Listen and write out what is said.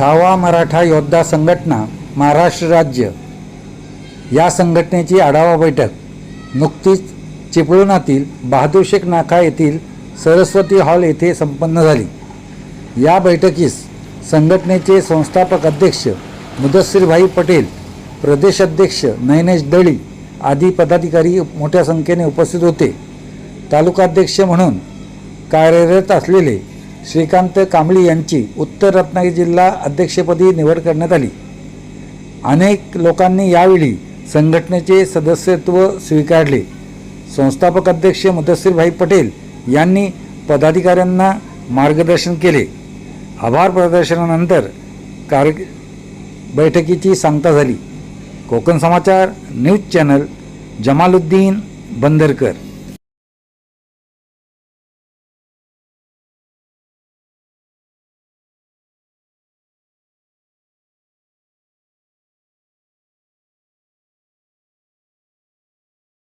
छावा मराठा योद्धा संघटना महाराष्ट्र राज्य. या संघटनेची आढावा बैठक. नुकतीच चिपळुणातील बहादूर शेख नाका येथील सरस्वती हॉल येथे संपन्न झाली. या बैठकीस संघटनेचे संस्थापक अध्यक्ष मुदस्सीरभाई पटेल प्रदेश अध्यक्ष नयनेश दळी आदी पदाधिकारी मोठ्या संख्येने उपस्थित होते. तालुकाध्यक्ष म्हणून कार्यरत असलेले श्रीकांत कांबळी यांची उत्तर रत्नागिरी जिल्हा अध्यक्षपदी निवड करण्यात आली. अनेक लोकांनी यावेळी संघटनेचे सदस्यत्व स्वीकारले. संस्थापक अध्यक्ष मुदस्सीरभाई पटेल यांनी पदाधिकाऱ्यांना मार्गदर्शन केले. आभार प्रदर्शनानंतर कार बैठकीची सांगता झाली. Konkan Samachar news channel Jamaluddin Bandarkar.